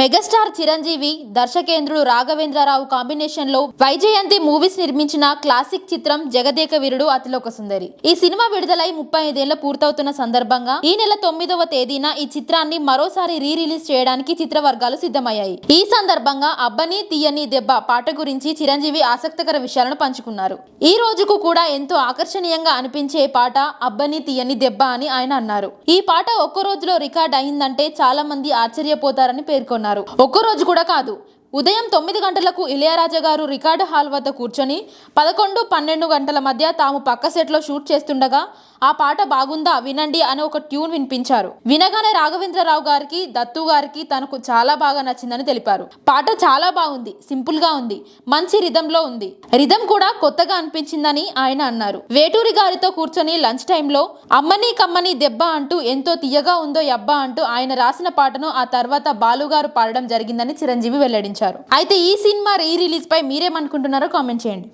Megastar Chiranjeevi దర్శకేంద్రుడు Raghavendra Rao కాంబినేషన్లో Vyjayanthi movies నిర్మించిన classic చిత్రం జగదేక వీరుడు అతిలోక సుందరి. ఈ సినిమా విడుదలై ముప్పై ఐదేళ్ళ పూర్తవుతున్న సందర్భంగా ఈ నెల తొమ్మిదవ తేదీన ఈ చిత్రాన్ని మరోసారి రీ రిలీజ్ చేయడానికి చిత్ర వర్గాలు సిద్ధమయ్యాయి. ఈ సందర్భంగా అబ్బని తీయని దెబ్బ పాట గురించి చిరంజీవి ఆసక్తికర విషయాలను పంచుకున్నారు. ఈ రోజుకు కూడా ఎంతో ఆకర్షణీయంగా అనిపించే పాట అబ్బని తీయని దెబ్బ అని ఆయన అన్నారు. ఈ పాట ఒక్క రోజులో రికార్డ్ అయిందంటే చాలా మంది ఆశ్చర్యపోతారని పేర్కొన్నారు. ఒక్క రోజు కూడా కాదు. ఉదయం తొమ్మిది గంటలకు ఇళయరాజా గారు రికార్డు హాల్ వద్ద కూర్చొని పదకొండు పన్నెండు గంటల మధ్య తాము పక్క సెట్లో షూట్ చేస్తుండగా ఆ పాట బాగుందా? వినండి అని ఒక ట్యూన్ వినిపించారు. వినగానే రాఘవేంద్రరావు గారికి దత్తు గారికి తనకు చాలా బాగా నచ్చిందని తెలిపారు. పాట చాలా బాగుంది సింపుల్గా ఉంది మంచి రిధంలో ఉంది. రిధం కూడా కొత్తగా అనిపించిందని ఆయన అన్నారు. వేటూరి గారితో కూర్చొని లంచ్ టైంలో అమ్మని కమ్మని దెబ్బ అంటూ ఎంతో తీయగా ఉందో యబ్బా అంటూ ఆయన రాసిన పాటను ఆ తర్వాత బాలుగారు పాడడం జరిగిందని చిరంజీవి వెల్లడించారు. అయితే ఈ సినిమా రీ రిలీజ్ పై మీరేమనుకుంటున్నారో కామెంట్ చేయండి.